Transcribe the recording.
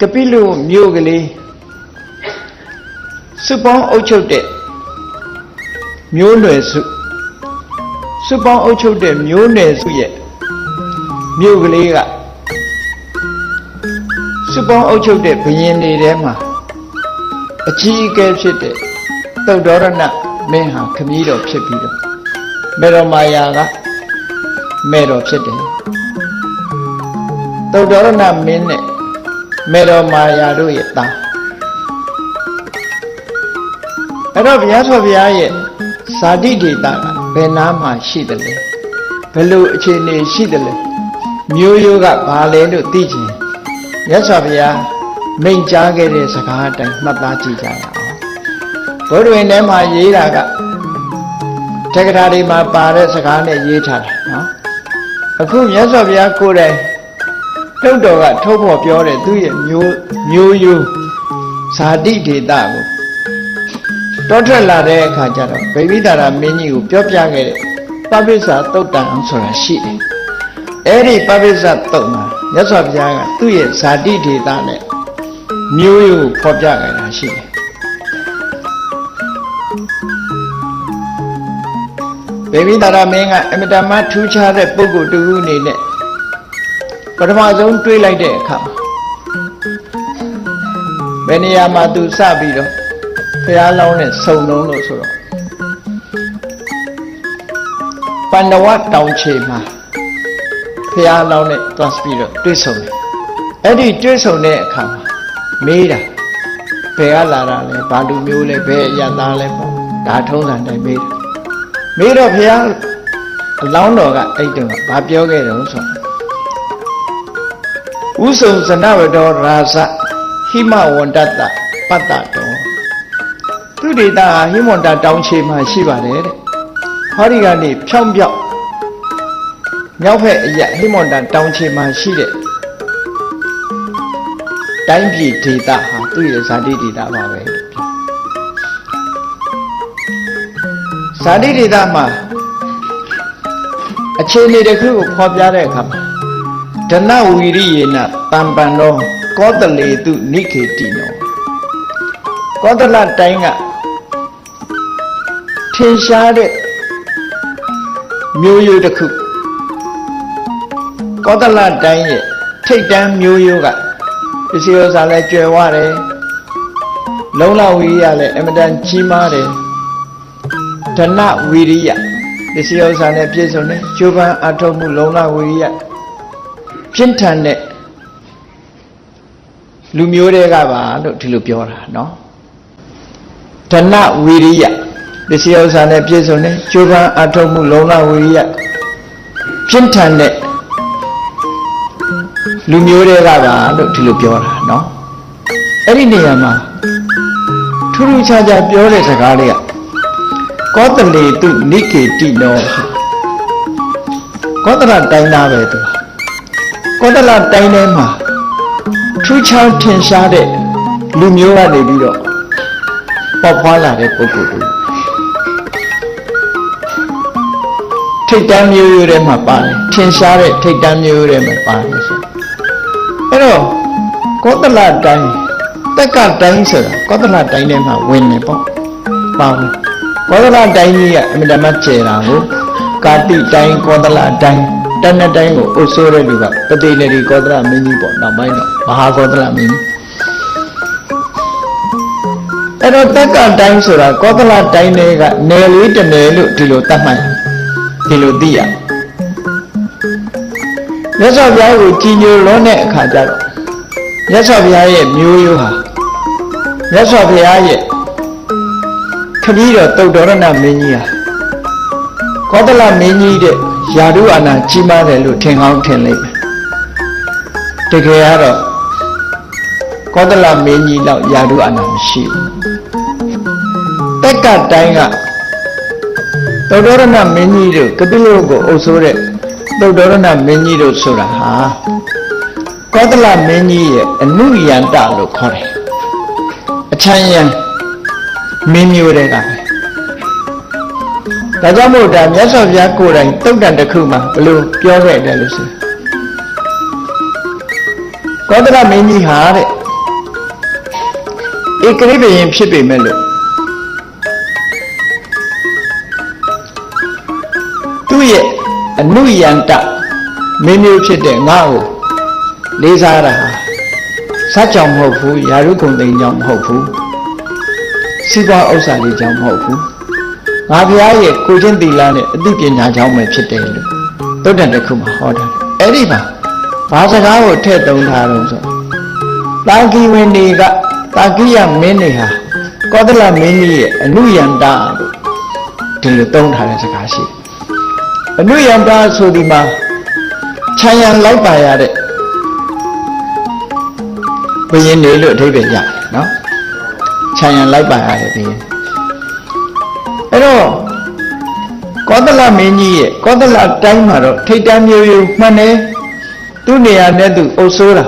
ကပိလုမြို့ကလေးစုပေါင်းအုပ်ချုပ်တဲ့မျိုးနွယ်စုစုပေါင်းအုပ်ချုပ်တဲ့မျိုးနွယ်စုရဲ့မြို့ကလေးကစုပေါင်းအုပ်ချုပ်တဲ့ဘုရင်တွေထဲမှာအကြီးအကဲဖြစ်တဲ့သုတ်တော်ရဏမင်းဟာခမည်းတော်ဖြစ်ပြီးတော့မေတော်မာယာကမေတော်ဖြစ်တယ်သုတ်တော်ရဏမင်းနဲ့ မေတော်မာယာတို့ရဲ့သားအဲ့တော့ဘုရားဆော်ဘုရားရဲ့ဇာတိဒေတာကဘယ်နားမှာရှိတယ်လဲဘယ်လိုအခြေအနေရှိတယ်လဲမျိုးရိုးကဘာလဲလို့သိချင်မြတ်စွာဘုရားမိန့်ကြားခဲ့တဲ့စကားအတိုင်းမှတ်သားကြည့်ကြရအောင်ဘုရားဝင်ထဲမှာရေးတာကတက္ကရာတွေမှာပါတဲ့စကားနဲ့ရေးထားတာနော်အခုမြတ်စွာဘုရားကိုယ်တိုင် တုတ်တော်ကထုတ်ဖော်ပြောတဲ့သူ့ရဲ့မျိုးမျိုးရိုးဇာတိဒေတာကိုတောထွက်လာတဲ့အခါကျတော့ဗိဗိတာရမင်းကြီးကိုပြောပြခဲ့တဲ့ပပိစ္ဆာတုတ်တန်အောင်ဆိုတာရှိတယ်အဲ့ဒီပပိစ္ဆာတုတ်မှာမြတ်စွာဘုရားကသူ့ရဲ့ဇာတိဒေတာနဲ့မျိုးရိုးကိုဖော်ပြခဲ့တာရှိတယ်ဗိဗိတာရမင်းကအမတမထူးခြားတဲ့ပုဂ္ဂိုလ်တူအနေနဲ့ ပထမဆုံးတွေးလိုက်တဲ့အခါမှာဘယ်နေရာမှာသူစပြီးတော့ဘုရားလောင်းနဲ့စုံလုံးလို့ဆိုတော့ပန္နဝတောင်ချေမှာဘုရားလောင်းနဲ့သွားပြီးတော့တွေးဆုံတယ်အဲ့ဒီတွေးဆုံတဲ့အခါမှာမေးတာဘယ်ကလာတာလဲဘာလူမျိုးလဲဘယ်အရသားလဲပေါ့ဒါထုံးစံတိုင်းမေးတယ်မေးတော့ဘုရားအလောင်းတော်ကအဲ့တုန်းကဘာပြောခဲ့တယ်ဆိုတော့ ဥဆုံဇနဝတောရာဇဟိမဝန္တတပတ္တတောသူဒေတာဟိမဝန္တတောင်ချေမှာရှိပါတယ်တဲ့ဟောဒီကနေဖြောင်းပြောက်မြောက်ဖက်အရက်ဟိမဝန္တတောင်ချေမှာရှိတဲ့တိုင်းပြည်ဒေတာဟာသူ့ရဲ့ဇာတိဒေတာပါပဲလို့ပြောဇာတိဒေတာမှာအခြေအနေတစ်ခုကိုဖော်ပြတဲ့အခါမှာ ဒနဝီရိယေနတံပံသောကောတလေတုနိခေတိနောကောတလတိုင်းကထင်ရှားတဲ့မျိုးရိုးတစ်ခုကောတလတိုင်းရဲ့ထိတ်တန်းမျိုးရိုးကပစ္စည်းဥစ္စာလည်းကျွယ်ဝတယ်လုံလဝီရိယလည်းအမတန်ကြီးမားတယ်ဒနဝီရိယပစ္စည်းဥစ္စာနဲ့ပြည့်စုံတယ်ကျိုးပန်းအထောက်မှုလုံလဝီရိယ ပြင်းထန်တဲ့လူမျိုးတွေကပါလို့ဒီလိုပြောတာเนาะဓနဝီရိယပစ္စည်းဥစ္စာနဲ့ပြည့်စုံတယ်ကျိုးပန်းအထောက်မှုလုံလဝီရိယပြင်းထန်တဲ့လူမျိုးတွေကပါလို့ဒီလိုပြောတာเนาะအဲ့ဒီနေရာမှာထူးထူးခြားခြားပြောတဲ့စကားလေးကကောတလေတုနိကေတိနောကောတလတိုင်းသားပဲသူကော တလတိုင်းထဲမှာထူးခြားထင်ရှားတဲ့လူမျိုးကနေပြီးတော့ပေါက်ဖွာလာတဲ့ပုဂ္ဂိုလ်တူထိတ်တန်းမျိုးရိုးထဲမှာပါတယ်ထင်ရှားတဲ့ထိတ်တန်းမျိုးရိုးထဲမှာပါတယ်ဆိုအဲ့တော့ကောတလတိုင်းတက်ကတိုင်းဆိုတာကောတလတိုင်းထဲမှာဝင်နေပေါ့ပါဝင်ကောသလတိုင်းကြီးကအမြဲတမ်းကျယ်တာကိုကာတိတိုင်းကောသလတိုင်း တဏ္ဍတိုင်းကိုအုပ်စိုးတဲ့လူကပတိလေဒီကောသလမင်းကြီးပေါ့နောက်ပိုင်းတော့မဟာကောသလမင်းကြီးအဲ့တော့တက္ကတိုင်းဆိုတာကောသလတိုင်းတွေကနယ်လေးတစ်နယ်လို့ဒီလိုတတ်မှတ်ဒီလိုသိရမြတ်စွာဘုရားကိုကြည်ညိုလွန်းတဲ့အခါကျတော့မြတ်စွာဘုရားရဲ့မျိုးရိုးဟာမြတ်စွာဘုရားရဲ့ခမည်းတော်တုတ်တော်ရဏမင်းကြီးဟာ ကောသလမင်းကြီးတဲ့ယာတုအာနာကြီးမားတယ်လို့ထင်ကောင်းထင်လိမ့်မယ်တကယ်ကတော့ကောသလမင်းကြီးတော့ယာတုအာနာမရှိဘူးတက်ကတိုင်းကတုတ်တော်ရဏမင်းကြီးတို့ကပိလုကိုအုပ်ဆိုးတဲ့တုတ်တော်ရဏမင်းကြီးတို့ဆိုတာဟာကောသလမင်းကြီးရဲ့အနုယန္တလို့ခေါ်တယ်အချမ်းယံမင်းမျိုးတွေကပဲ ဒါကြောင့်မို့ဒါမြတ်စွာဘုရားကိုယ်တိုင်တုတ်တန်တစ်ခုမှာဘယ်လိုပြောခဲ့တယ်လို့ဆိုကောသလမင်းကြီးဟာတဲ့ဧကရိပယင်ဖြစ်ပေမဲ့လို့သူ့ရဲ့အနုယန္တမင်းမျိုးဖြစ်တဲ့ငါ့ကိုလေးစားတာဟာစัจကြောင်မဟုတ်ဘူးယာရုခုံသိမ်းကြောင့်မဟုတ်ဘူးစီးပွားဥစ္စာလေးကြောင့်မဟုတ်ဘူး ငါဘုရားရဲ့ကိုချင်းသီလနဲ့အသိပညာကြောင့်ပဲဖြစ်တယ်လို့တုတ်တန်တစ်ခုမှာဟောတာအဲ့ဒီမှာဘာစကားကိုထည့်သုံးထားတော့ဆိုတာကီဝင်တွေကတာကိယမင်းတွေဟာကောသလမင်းကြီးရဲ့အနုယန္တလို့ဒီလိုသုံးထားတဲ့စကားရှိတယ်အနုယန္တဆိုဒီမှာခြံရံလိုက်ပါရတဲ့ဘုရင်နေလို့အဓိပ္ပာယ်ရတယ်နော်ခြံရံလိုက်ပါရတဲ့ဘုရင် အဲ့တော့ကောသလမင်းကြီးရဲ့ကောသလတိုင်းမှာတော့ထိတ်တန်းမျိုးရိုးမှန်တယ်သူ့နေရာနဲ့သူအုပ်ဆိုးတာ